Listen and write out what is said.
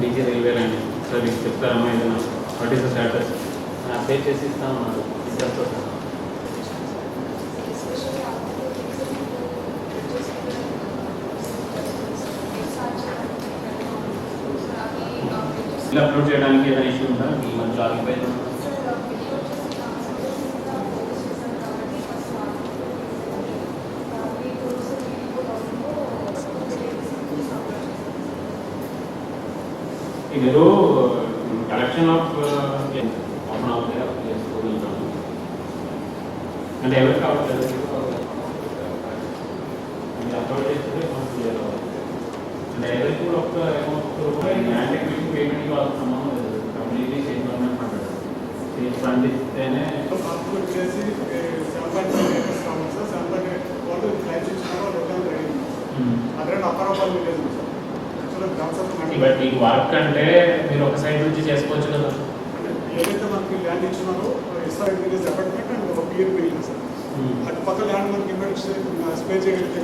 DG railway line sir మీకు చెప్తారమ్మా ఏదైనా what is the status update చేసి ఇస్తామన్నారు ఇద్దరితో సహా ఇలా అప్లోడ్ చేయడానికి ఏదైనా ఇష్యూ ఉందా? ఈ మధ్య ఆగిపోయింది మీరు కలెక్షన్ ఆఫ్ ఓపెన్ అవుతాయి అంటే ఎవరు కావట్లేదు మీరు అప్లోడ్ చేస్తే మనకు క్లియర్ అవ్వాలి అంటే ఎవరికి కూడా ఒక్క రూపాయి ల్యాండ్ ఎక్విజిషన్ పేమెంట్కి వాళ్ళకి సంబంధం లేదు. Completely state government fund state fund ఇస్తేనే కాన్ఫిగర్ చేసి సెవెన్ కావాలి వాళ్ళు రెడీ అదే అప్పరపాలు విలేజ్ సార్. బట్ మీకు వర్క్ అంటే మీరు ఒక సైడ్ నుంచి చేసుకోవచ్చు కదా. ఏదైతే మనకి ల్యాండ్ ఇచ్చినారో విలేజ్ అపార్ట్మెంట్ అండ్ ఒక పియర్ బిల్డింగ్ సార్ అటు పక్క ల్యాండ్ మనకి ఇమ్మీడియట్ స్పే చేయగలిగితే